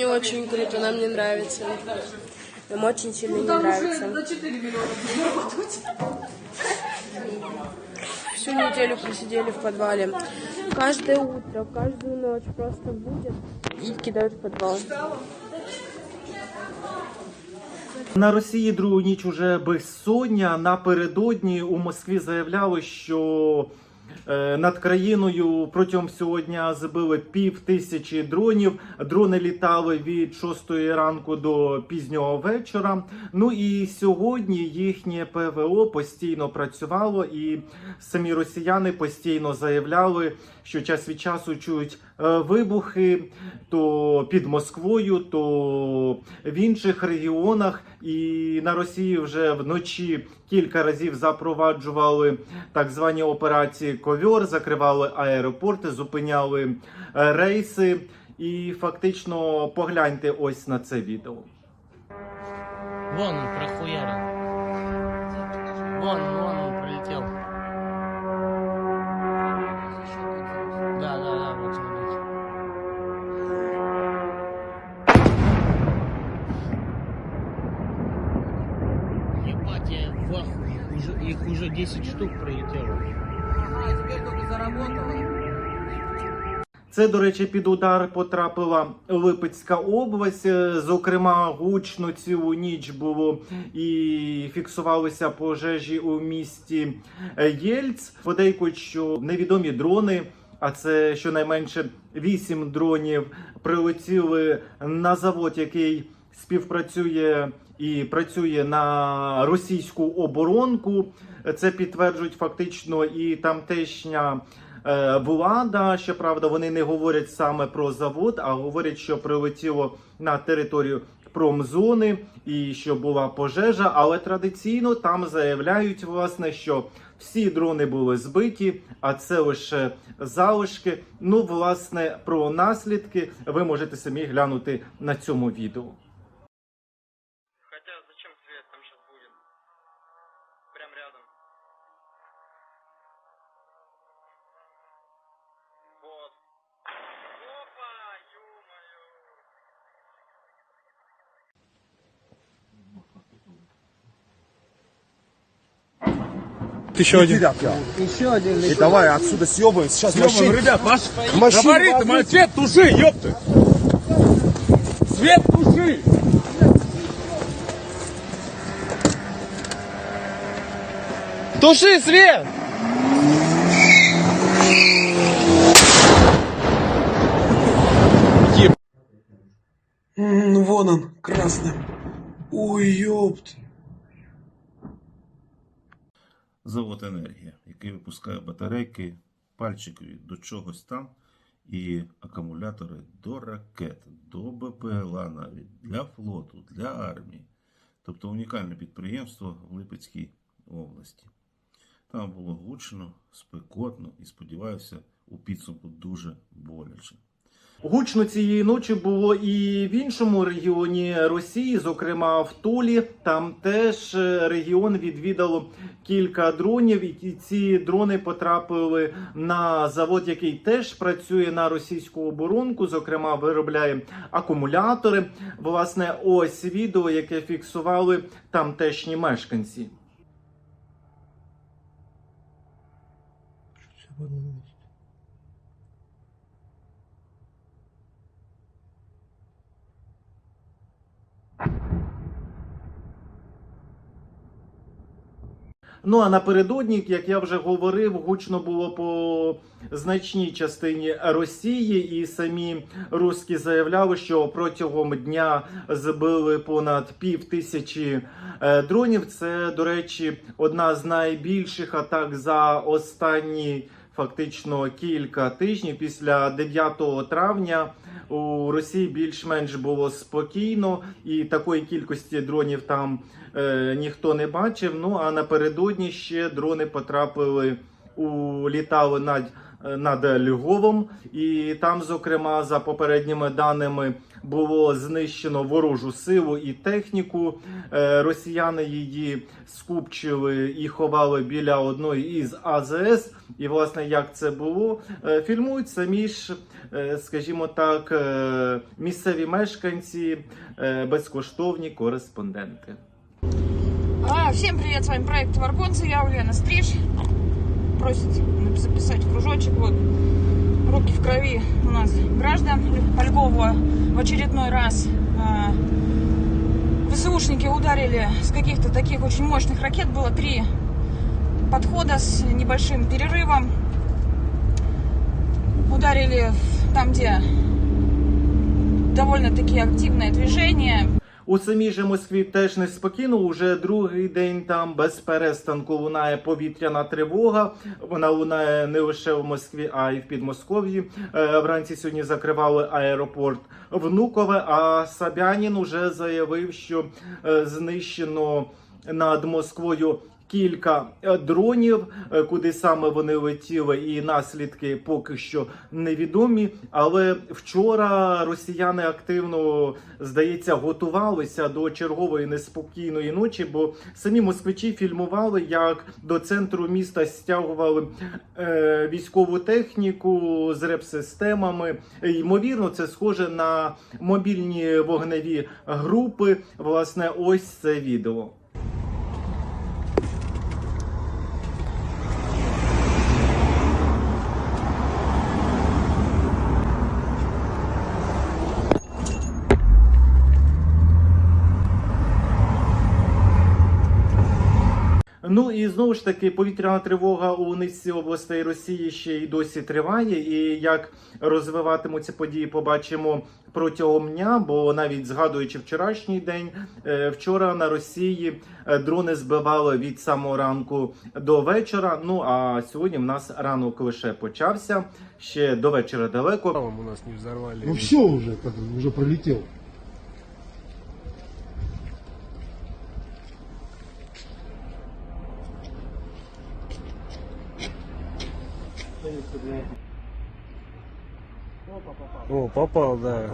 не очень круто, нам не нравится. Нам очень сильно не нравится. Всю неделю просидели в подвале. Каждое утро, каждую ночь просто будет и кидают в подвал. На Росії другу ніч уже безсоння. Напередодні у Москві заявляли, що над країною протягом сьогодні збили пів тисячі дронів. Дрони літали від 6 ранку до пізнього вечора. Ну і сьогодні їхнє ПВО постійно працювало, і самі росіяни постійно заявляли, що час від часу чують е, вибухи то під Москвою, то в інших регіонах. І на Росії вже вночі кілька разів запроваджували так звані операції ковьор, закривали аеропорти, зупиняли е, рейси. І фактично погляньте ось на це відео. Вон он прохуярил. Вон, вон он Их уже, их уже 10 штук прилетело. Це, до речі, під удар потрапила Липецька область. Е, Зокрема, гучно цілу ніч було і фіксувалися пожежі у місті Єльц. Подейкують, що невідомі дрони. А це щонайменше вісім дронів прилетіли на завод, який співпрацює і працює на російську оборонку. Це підтверджують фактично і тамтешня е, влада. Щоправда, вони не говорять саме про завод, а говорять, що прилетіло на територію промзони і що була пожежа. Але традиційно там заявляють, власне, що всі дрони були збиті, а це лише залишки. Ну, власне, про наслідки ви можете самі глянути на цьому відео. Еще один. Еще один. И давай отсюда съебаем. Сейчас машин. ребят, ваш Машин габариты, мой свет туши, ёпты! Свет туши! Туши свет! М, Вон он, красный. Ой, ёпт. Завод енергія, який випускає батарейки пальчикові до чогось там, і акумулятори до ракет, до БПЛА навіть для флоту, для армії. Тобто унікальне підприємство в Липецькій області. Там було гучно, спекотно і, сподіваюся, у підсумку дуже боляче. Гучно цієї ночі було і в іншому регіоні Росії, зокрема в Тулі. Там теж е, регіон відвідало кілька дронів, і ці дрони потрапили на завод, який теж працює на російську оборонку. Зокрема, виробляє акумулятори. Власне, ось відео, яке фіксували тамтешні мешканці. Ну а напередодні, як я вже говорив, гучно було по значній частині Росії, і самі руски заявляли, що протягом дня збили понад пів тисячі е, дронів. Це, до речі, одна з найбільших атак за останні фактично кілька тижнів. Після 9 травня у Росії більш-менш було спокійно, і такої кількості дронів там е, ніхто не бачив. Ну а напередодні ще дрони потрапили у літали над над Львовом, і там, зокрема, за попередніми даними, було знищено ворожу силу і техніку. Е, Росіяни її скупчили і ховали біля одної із АЗС. І, власне, як це було, е, фільмують самі ж, е, скажімо так, е, місцеві мешканці, е, безкоштовні кореспонденти. А, всем привет, с вами проект Варконцы, я Ульяна Стриж. Просит записать кружочек, вот, руки в крови у нас. Граждан по Львову в очередной раз а, ВСУшники ударили с каких-то таких очень мощных ракет, было три подхода с небольшим перерывом. Ударили там, где довольно-таки активное движение, У самій же Москві теж неспокійно. Уже другий день там без перестанку лунає повітряна тривога. Вона лунає не лише в Москві, а й в Підмосков'ї. Е, Вранці сьогодні закривали аеропорт Внукове. А Сабянін уже заявив, що е, знищено над Москвою. Кілька е, дронів, е, куди саме вони летіли, і наслідки поки що невідомі. Але вчора росіяни активно здається готувалися до чергової неспокійної ночі, бо самі москвичі фільмували, як до центру міста стягували е, військову техніку з реп-системами. Ймовірно, це схоже на мобільні вогневі групи. Власне, ось це відео. Ну і знову ж таки повітряна тривога у низці областей Росії ще й досі триває. І як розвиватимуться події, побачимо протягом дня. Бо навіть згадуючи вчорашній день, е, вчора на Росії е, дрони збивали від самого ранку до вечора. Ну а сьогодні в нас ранок лише почався. Ще до вечора далеко. У нас не взорвали. Ну все уже, как бы, уже попал. О, попал, да.